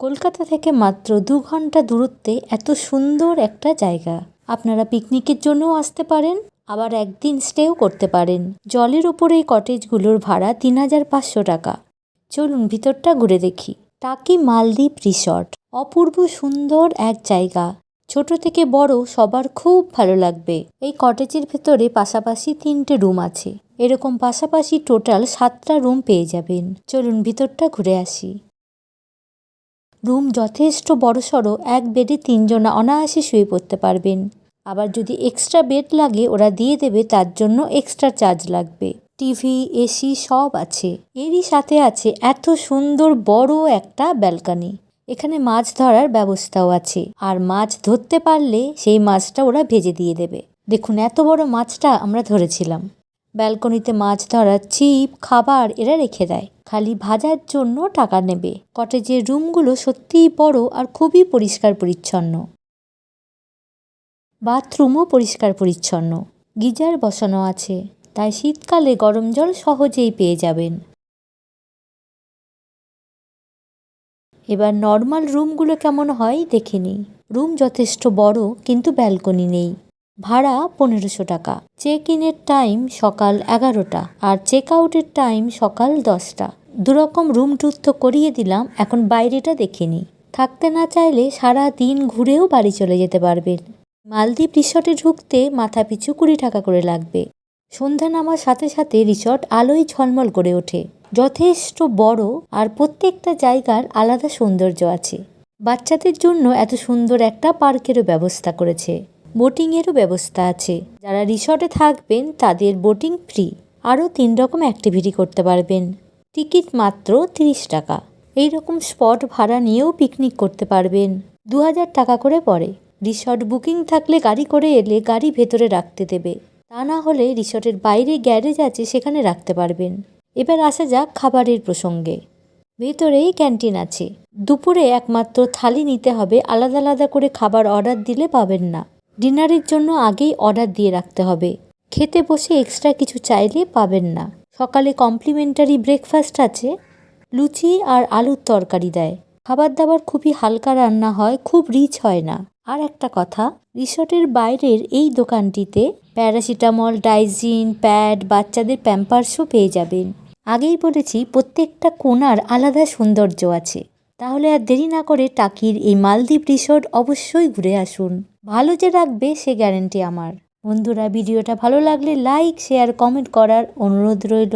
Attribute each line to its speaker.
Speaker 1: কলকাতা থেকে মাত্র দু ঘণ্টা দূরত্বে এত সুন্দর একটা জায়গা। আপনারা পিকনিকের জন্যও আসতে পারেন, আবার একদিন স্টেও করতে পারেন। জলের ওপরে এই কটেজগুলোর ভাড়া তিন হাজার পাঁচশো টাকা। চলুন ভিতরটা ঘুরে দেখি। টাকি মালদ্বীপ রিসর্ট। অপূর্ব সুন্দর এক জায়গা। ছোট থেকে বড় সবার খুব ভালো লাগবে। এই কটেজের ভেতরে পাশাপাশি তিনটে রুম আছে। এরকম পাশাপাশি টোটাল সাতটা রুম পেয়ে যাবেন। চলুন ভিতরটা ঘুরে আসি। রুম যথেষ্ট বড়সড় এক বেডে তিনজনা অনায়াসে শুয়ে পড়তে পারবেন। আবার যদি এক্সট্রা বেড লাগে, ওরা দিয়ে দেবে, তার জন্য এক্সট্রা চার্জ লাগবে। টিভি এসি সব আছে। এরই সাথে আছে এত সুন্দর বড় একটা ব্যালকনি। এখানে মাছ ধরার ব্যবস্থাও আছে। আর মাছ ধরতে পারলে সেই মাছটা ওরা ভেজে দিয়ে দেবে। দেখুন, এত বড় মাছটা আমরা ধরেছিলাম। ব্যালকনিতে মাছ ধরার ছিপ, খাবার এরা রেখে দেয়। খালি ভাজার জন্য টাকা নেবে। কটেজের রুমগুলো সত্যিই বড় আর খুবই পরিষ্কার পরিচ্ছন্ন। বাথরুমও পরিষ্কার পরিচ্ছন্ন। গিজার বসানো আছে, তাই শীতকালে গরম জল সহজেই পেয়ে যাবেন। এবার নর্মাল রুমগুলো কেমন হয় দেখে নিই। রুম যথেষ্ট বড়, কিন্তু ব্যালকনি নেই। ভাড়া পনেরোশো টাকা। চেক ইনের টাইম সকাল এগারোটা আর চেক আউটের টাইম সকাল দশটা। দুরকম রুম টুর তো করিয়ে দিলাম, এখন বাইরেটা দেখে নিই। থাকতে না চাইলে সারা দিন ঘুরেও বাড়ি চলে যেতে পারবেন। মালদ্বীপ রিসর্টে ঢুকতে মাথা পিছু কুড়ি টাকা করে লাগবে। সন্ধ্যা নামার সাথে সাথে রিসর্ট আলোয় ঝলমল করে ওঠে। যথেষ্ট বড় আর প্রত্যেকটা জায়গার আলাদা সৌন্দর্য আছে। বাচ্চাদের জন্য এত সুন্দর একটা পার্কেরও ব্যবস্থা করেছে। বোটিংয়েরও ব্যবস্থা আছে। যারা রিসর্টে থাকবেন, তাদের বোটিং ফ্রি। আরও তিন রকম অ্যাক্টিভিটি করতে পারবেন। টিকিট মাত্র তিরিশ টাকা। এই রকম স্পট ভাড়া নিয়েও পিকনিক করতে পারবেন। দু হাজার টাকা করে পড়ে। রিসর্ট বুকিং থাকলে গাড়ি করে এলে গাড়ি ভেতরে রাখতে দেবে। তা না হলে রিসর্টের বাইরে গ্যারেজ আছে, সেখানে রাখতে পারবেন। এবার আসা যাক খাবারের প্রসঙ্গে। ভেতরেই ক্যান্টিন আছে। দুপুরে একমাত্র থালি নিতে হবে। আলাদা আলাদা করে খাবার অর্ডার দিলে পাবেন না। ডিনারের জন্য আগেই অর্ডার দিয়ে রাখতে হবে। খেতে বসে এক্সট্রা কিছু চাইলে পাবেন না। সকালে কমপ্লিমেন্টারি ব্রেকফাস্ট আছে। লুচি আর আলুর তরকারি দেয়। খাবার দাবার খুবই হালকা রান্না হয়, খুব রিচ হয় না। আর একটা কথা, রিসর্টের বাইরের এই দোকানটিতে প্যারাসিটামল ডাইজিন প্যাড বাচ্চাদের প্যাম্পার্সও পেয়ে যাবেন। আগেই বলেছি, প্রত্যেকটা কোণার আলাদা সৌন্দর্য আছে। তাহলে আর দেরি না করে টাকির এই মালদ্বীপ রিসর্ট অবশ্যই ঘুরে আসুন। ভালো যে রাখবে সে গ্যারেন্টি আমার। বন্ধুরা, ভিডিওটা ভালো লাগলে লাইক শেয়ার কমেন্ট করার অনুরোধ রইল।